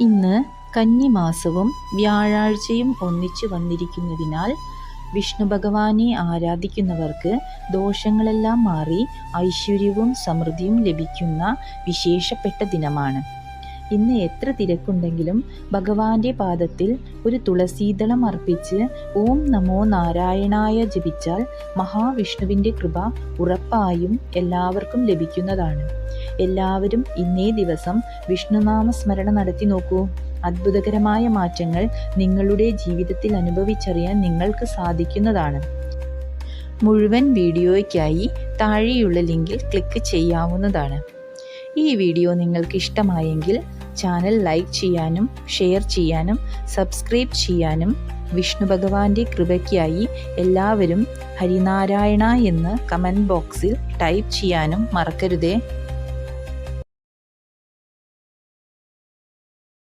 ഇന്ന് കന്നിമാസവും വ്യാഴാഴ്ചയും ഒന്നിച്ചു വന്നിരിക്കുന്നതിനാൽ വിഷ്ണു ഭഗവാനെ ആരാധിക്കുന്നവർക്ക് ദോഷങ്ങളെല്ലാം മാറി ഐശ്വര്യവും സമൃദ്ധിയും ലഭിക്കുന്ന വിശേഷപ്പെട്ട ദിനമാണ്. ഇന്ന് എത്ര തിരക്കുണ്ടെങ്കിലും ഭഗവാന്റെ പാദത്തിൽ ഒരു തുളസീതളം അർപ്പിച്ച് ഓം നമോ നാരായണായ ജപിച്ചാൽ മഹാവിഷ്ണുവിന്റെ കൃപ ഉറപ്പായും എല്ലാവർക്കും ലഭിക്കുന്നതാണ്. എല്ലാവരും ഇന്നേ ദിവസം വിഷ്ണുനാമ സ്മരണ നടത്തി നോക്കൂ. അത്ഭുതകരമായ മാറ്റങ്ങൾ നിങ്ങളുടെ ജീവിതത്തിൽ അനുഭവിച്ചറിയാൻ നിങ്ങൾക്ക് സാധിക്കുന്നതാണ്. മുഴുവൻ വീഡിയോയ്ക്കായി താഴെയുള്ള ലിങ്കിൽ ക്ലിക്ക് ചെയ്യാവുന്നതാണ്. ഈ വീഡിയോ നിങ്ങൾക്ക് ഇഷ്ടമായെങ്കിൽ ചാനൽ ലൈക്ക് ചെയ്യാനും ഷെയർ ചെയ്യാനും സബ്സ്ക്രൈബ് ചെയ്യാനും വിഷ്ണു ഭഗവാന്റെ കൃപയ്ക്കായി എല്ലാവരും ഹരിനാരായണ എന്ന് കമന്റ് ബോക്സിൽ ടൈപ്പ് ചെയ്യാനും മറക്കരുതേ.